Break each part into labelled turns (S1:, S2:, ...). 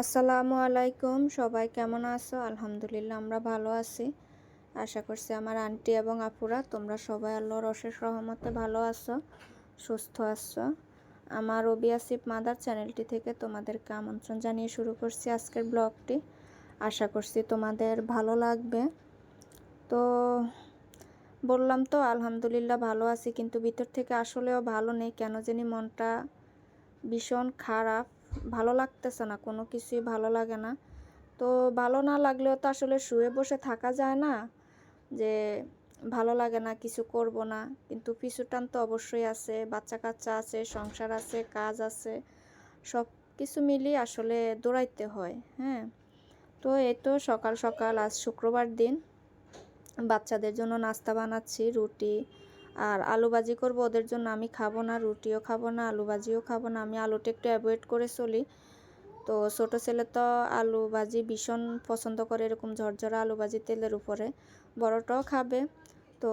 S1: আসসালামু আলাইকুম। সবাই কেমন আছো? আলহামদুলিল্লাহ, আমরা ভালো আছি। আশা করছি আমার আন্টি এবং আপুরা, তোমরা সবাই আল্লাহর অশেষ রহমতে ভালো আছো, সুস্থ আছো। আমার আসিফ মাদার চ্যানেলটি থেকে তোমাদেরকে আমন্ত্রণ জানিয়ে শুরু করছি আজকের ব্লগটি। আশা করছি তোমাদের ভালো লাগবে। তো, বললাম তো, আলহামদুলিল্লাহ ভালো আছি, কিন্তু ভিতর থেকে আসলেও ভালো নেই। কেন জানি মনটা ভীষণ খারাপ। ভালো লাগতেছে না, কোনো কিছুই ভালো লাগে না। তো ভালো না লাগলেও তো আসলে শুয়ে বসে থাকা যায় না, যে ভালো লাগে না, কিছু করব না। কিন্তু পিছু টান তো অবশ্যই আছে বাচ্চা কাচ্চা আছে, সংসার আছে, কাজ আছে, সব কিছু মিলিয়ে আসলে দৌড়াইতে হয় হ্যাঁ। তো এই তো সকাল সকাল, আজ শুক্রবার দিন। বাচ্চাদের জন্য নাস্তা বানাচ্ছি, রুটি আর আলু ভাজি করব, ওদের জন্য আমি খাব না, রুটিও খাব না, আলু ভাজিও খাব না। আমি আলুটা একটু অ্যাভয়েড করে চলি। তো ছোটো ছেলে তো আলু ভাজি ভীষণ পছন্দ করে এরকম ঝরঝরা আলু ভাজি তেলের উপরে। বড়টাও খাবে। তো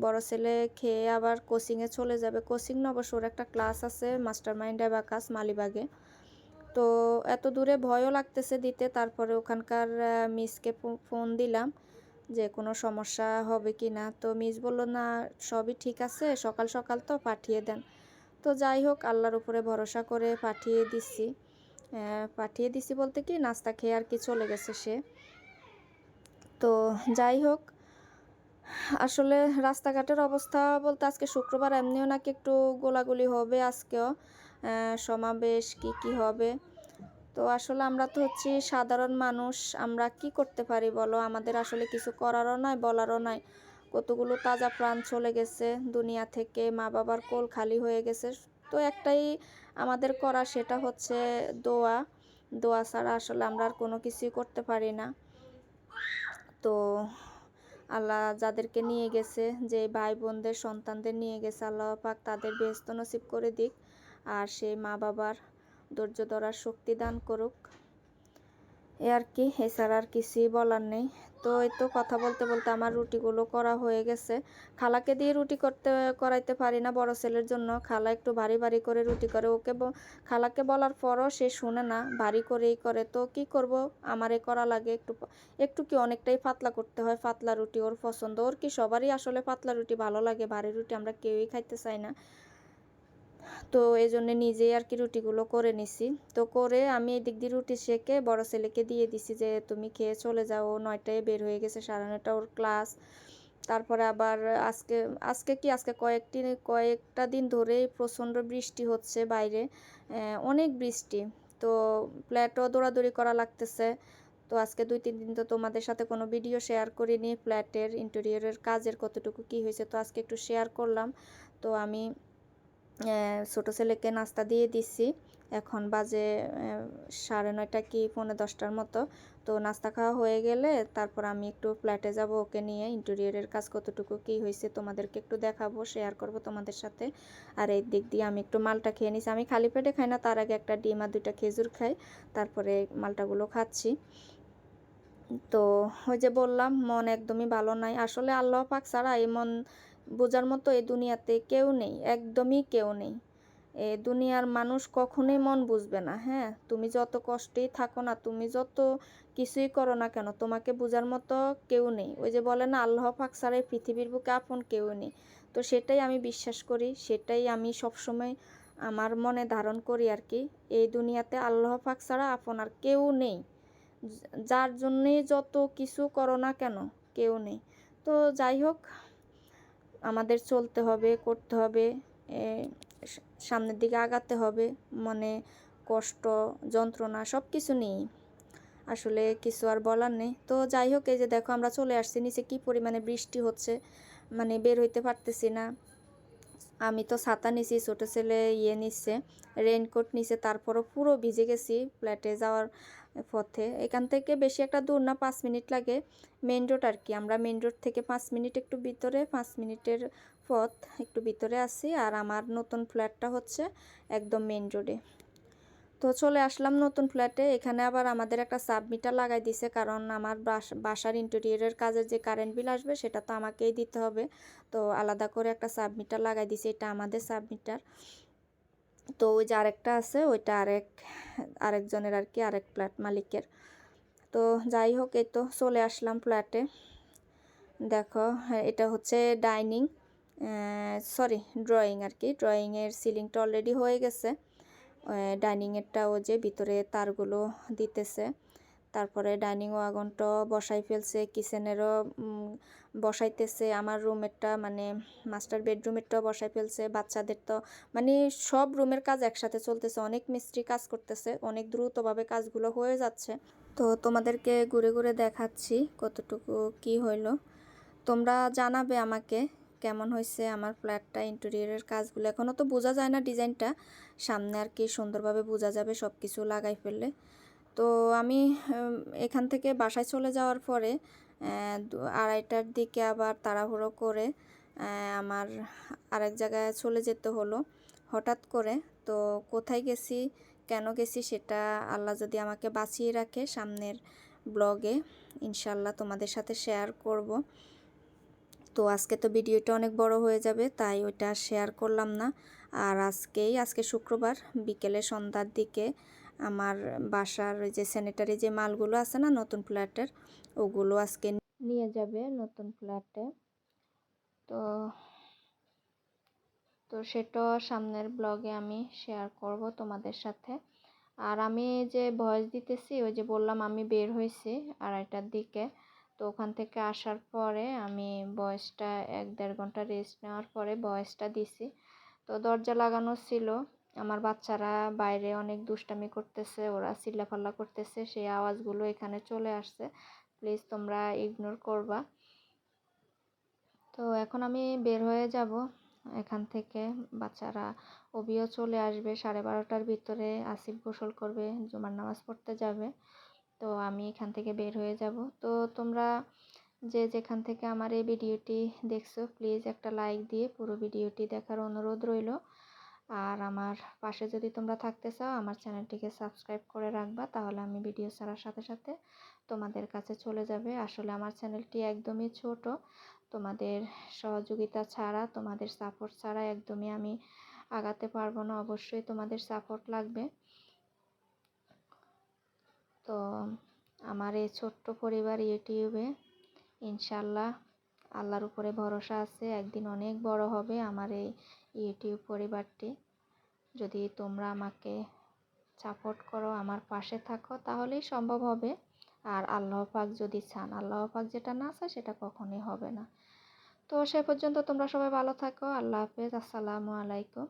S1: বড় ছেলে খেয়ে আবার কোচিংয়ে চলে যাবে। কোচিং না অবশ্য, ওর একটা ক্লাস আছে মাস্টার মাইন্ড অ্যাবাকাস মালিবাগে। তো এত দূরে ভয়ও লাগতেছে দিতে, তারপরে ওখানকার মিসকে ফোন দিলাম। যে কোনো সমস্যা হবে কি না? তো মিস বলল, না, সবই ঠিক আছে, সকাল সকাল তো পাঠিয়ে দেন। তো যাই হোক, আল্লাহর উপরে ভরসা করে পাঠিয়ে দিচ্ছি পাঠিয়ে দিছি বলতে কি, নাস্তা খেয়ে আর কি চলে গেছে সে। তো যাই হোক, আসলে রাস্তাঘাটের অবস্থা বলতে আজকে শুক্রবার, এমনিও নাকি একটু গোলাগুলি হবে আজকেও। সমাবেশ কি কি হবে? তো আসলে আমরা তো হচ্ছি সাধারণ মানুষ, আমরা কি করতে পারি বলো? আমাদের আসলে কিছু করারও নাই, বলারও নাই। কতগুলো তাজা প্রাণ চলে গেছে দুনিয়া থেকে মা বাবার কোল খালি হয়ে গেছে। তো একটাই আমাদের করা, সেটা হচ্ছে দোয়া। দোয়া ছাড়া আসলে আমরা আর কোনো কিছুই করতে পারি না। তো আল্লাহ যাদেরকে নিয়ে গেছে, যে ভাই বোনদের সন্তানদের নিয়ে গেছে, আল্লাহ পাক তাদের ব্যস্ত নসিব করে দিক। আর সেই মা বাবার ধৈর্য ধরার শক্তি দান করুক। এ আর কি এছাড়া আর কিছুই বলার নেই। তো এই তো কথা বলতে বলতে আমার রুটিগুলো করা হয়ে গেছে। খালাকে দিয়ে রুটি করতে, করাইতে পারি না বড় ছেলের জন্য। খালা একটু ভারী ভারী করে রুটি করে, ওকে খালাকে বলার পরও সে শুনে না, ভারী করেই করে। তো কি করব? আমারে করা লাগে একটু একটু কি অনেকটাই পাতলা করতে হয় পাতলা রুটি? ওর পছন্দ। ওর কি সবারই আসলে পাতলা রুটি ভালো লাগে? ভারী রুটি আমরা কেউই খাইতে চাই না। তো এই জন্য নিজেই আর কি রুটিগুলো করে নিছি। তো করে আমি এই দিক দিয়ে রুটি শেখে বড় ছেলেকে দিয়ে দিছি যে, তুমি খেয়ে চলে যাও, নয়টায় বের হয়ে গেছে সাড়ে নয়টা ওর ক্লাস। তারপরে আবার আজকে আজকে কি? আজকে কয়েকটি, কয়েকটা দিন ধরেই প্রচণ্ড বৃষ্টি হচ্ছে বাইরে অনেক বৃষ্টি। তো ফ্ল্যাটও দৌড়াদৌড়ি করা লাগতেছে। তো আজকে দুই, তিন দিন তো তোমাদের সাথে কোনো ভিডিও শেয়ার করিনি, ফ্ল্যাটের, ইন্টেরিয়রের কাজের কতটুকু কি হয়েছে তো আজকে একটু শেয়ার করলাম। তো আমি ছোটো ছেলেকে নাস্তা দিয়ে দিছি। এখন বাজে সাড়ে নয়টা কি পৌনে দশটার মতো। তো নাস্তা খাওয়া হয়ে গেলে তারপর আমি একটু ফ্ল্যাটে যাব ওকে নিয়ে। ইন্টেরিয়রের কাজ কতটুকু, কি হয়েছে তোমাদেরকে একটু দেখাবো শেয়ার করব তোমাদের সাথে। আর এই দিক দিয়ে আমি একটু মালটা খেয়ে নিছি। আমি খালি পেটে খাই না, তার আগে একটা ডিম আর দুইটা খেজুর খাই। তারপরে মালটাগুলো খাচ্ছি। তো ওই যে বললাম, মন একদমই ভালো নাই। আসলে আল্লাহ পাক ছাড়া এই মন বোঝার মতো এই দুনিয়াতে কেউ নেই, একদমই কেউ নেই। এ দুনিয়ার মানুষ কখনোই মন বুঝবে না হ্যাঁ? তুমি যত কষ্টেই থাকো না, তুমি যত কিছুই করো না কেন, তোমাকে বোঝার মতো কেউ নেই। ওই যে বলে না, আল্লাহ পাক ছাড়া এই পৃথিবীর বুকে আপন কেউ নেই। তো সেটাই আমি বিশ্বাস করি, সেটাই আমি সবসময় আমার মনে ধারণ করি আর কি। এই দুনিয়াতে আল্লাহ পাক ছাড়া আপন আর কেউ নেই। যার জন্যে যত কিছু করো না কেন, কেউ নেই। তো যাই হোক আমাদের চলতে হবে, করতে হবে সামনের দিকে আগাতে হবে মানে কষ্ট, যন্ত্রণা সব কিছু নেই আসলে কিছু আর বলার নেই। তো যাই হোক, এই যে দেখো আমরা চলে আসছি, নিচে কি পরিমাণে বৃষ্টি হচ্ছে মানে বের হইতে পারতেছি না। আমি তো ছাতা নিছি, ছোটো ছেলে ইয়ে নিচ্ছে রেনকোট নিছে, তারপরও পুরো ভিজে গেছি ফ্ল্যাটে যাওয়ার পথে। এখান থেকে বেশি একটা দূর না, পাঁচ মিনিট লাগে। মেন রোড আর কি, আমরা মেন রোড থেকে পাঁচ মিনিট একটু ভিতরে, পাঁচ মিনিটের পথ একটু ভিতরে আসি আর আমার নতুন ফ্ল্যাটটা হচ্ছে একদম মেন রোডে তো চলে আসলাম নতুন ফ্ল্যাটে। এখানে আবার আমাদের একটা সাবমিটার লাগাই দিছে, কারণ আমার বাসার ইন্টেরিয়রের কাজের যে কারেন্ট বিল আসবে সেটা তো আমাকেই দিতে হবে। তো আলাদা করে একটা সাবমিটার লাগাই দিছে, এটা আমাদের সাবমিটার। তো ওই যে আরেকটা আছে, ওইটা আরেক, আরেকজনের আর কি, আরেক ফ্ল্যাট মালিকের। তো যাই হোক, এই তো চলে আসলাম ফ্ল্যাটে। দেখো, এটা হচ্ছে ডাইনিং সরি ড্রয়িং আর কি। ড্রয়িংয়ের সিলিংটা অলরেডি হয়ে গেছে। ডাইনিংয়েরটাও যে ভিতরে তারগুলো দিতেছে। তারপরে ডাইনিং ওয়াগনটা বসাই ফেলছে, কিচেনেরও বসাইতেছে। আমার রুমেরটা মানে মাস্টার বেডরুমেরটাও বসাই ফেলছে বাচ্চাদের তো মানে সব রুমের কাজ একসাথে চলতেছে, অনেক মিস্ত্রি কাজ করতেছে, অনেক দ্রুতভাবে কাজগুলো হয়ে যাচ্ছে। তো তোমাদেরকে ঘুরে ঘুরে দেখাচ্ছি কতটুকু কি হইল। তোমরা জানাবে আমাকে কেমন হয়েছে আমার ফ্ল্যাটটা, ইন্টেরিয়রের কাজগুলো এখনও তো বোঝা যায় না ডিজাইনটা। সামনে আর কি সুন্দরভাবে বোঝা যাবে সব কিছু লাগাই ফেললে। তো আমি এখান থেকে বাসায় চলে যাওয়ার পরে আড়াইটার দিকে আবার তাড়াহুড়ো করে আমার আরেক জায়গায় চলে যেতে হলো। হঠাৎ করে, তো কোথায় গেছি, কেন গেছি সেটা আল্লাহ যদি আমাকে বাঁচিয়ে রাখে, সামনের ব্লগে ইনশাল্লাহ তোমাদের সাথে শেয়ার করব। তো আজকে তো ভিডিওটা অনেক বড় হয়ে যাবে, তাই ওইটা শেয়ার করলাম না। আর আজকেই, আজকে শুক্রবার, বিকেলে সন্ধ্যার দিকে আমার বাসার ওই যে স্যানিটারি যে মালগুলো আছে না নতুন ফ্ল্যাটের, ওগুলো আজকে নিয়ে যাবে নতুন ফ্ল্যাটে। তো তো সেটা সামনের ব্লগে আমি শেয়ার করব তোমাদের সাথে। আর আমি যে ভয়েস দিতেছি, ওই যে বললাম আমি বের হয়েছি আড়াইটার দিকে। তো ওখান থেকে আসার পরে আমি বয়সটা এক দেড় ঘণ্টা রেস্ট নেওয়ার পরে বয়সটা দিছি। তো দরজা লাগানো ছিল। আমার বাচ্চারা বাইরে অনেক দুষ্টামি করতেছে, ওরা চিল্লাফাল্লা করতেছে, সেই আওয়াজগুলো এখানে চলে আসছে। প্লিজ তোমরা ইগনোর করবা। তো এখন আমি বের হয়ে যাব। এখান থেকে বাচ্চারা অবিও চলে আসবে। সাড়ে বারোটার ভিতরে আসিফ গোসল করবে, জুমার নামাজ পড়তে যাবে। তো আমি এখান থেকে বের হয়ে যাব। তো তোমরা যে যেখান থেকে আমার এই ভিডিওটি দেখছ প্লিজ একটা লাইক দিয়ে পুরো ভিডিওটি দেখার অনুরোধ রইল। আর আমার পাশে যদি তোমরা থাকতে চাও, আমার চ্যানেলটিকে সাবস্ক্রাইব করে রাখবা, তাহলে আমি ভিডিও ছাড়ার সাথে সাথে তোমাদের কাছে চলে যাবে। আসলে আমার চ্যানেলটি একদমই ছোট, তোমাদের সহযোগিতা ছাড়া, তোমাদের সাপোর্ট ছাড়া একদমই আমি আগাতে পারব না। অবশ্যই তোমাদের সাপোর্ট লাগবে। তো আমার এই ছোট্ট পরিবার ইউটিউবে ইনশাল্লাহ আল্লাহর উপরে ভরসা আছে, একদিন অনেক বড় হবে আমার এই ইউটিউব পরিবারটি। যদি তোমরা আমাকে সাপোর্ট করো, আমার পাশে থাকো, তাহলেই সম্ভব হবে। আর আল্লাহ পাক যদি চান, আল্লাহ পাক যেটা না চায় সেটা কখনোই হবে না। তো সে পর্যন্ত তোমরা সবাই ভালো থাকো, আল্লাহ হাফেজ, আসসালামু আলাইকুম।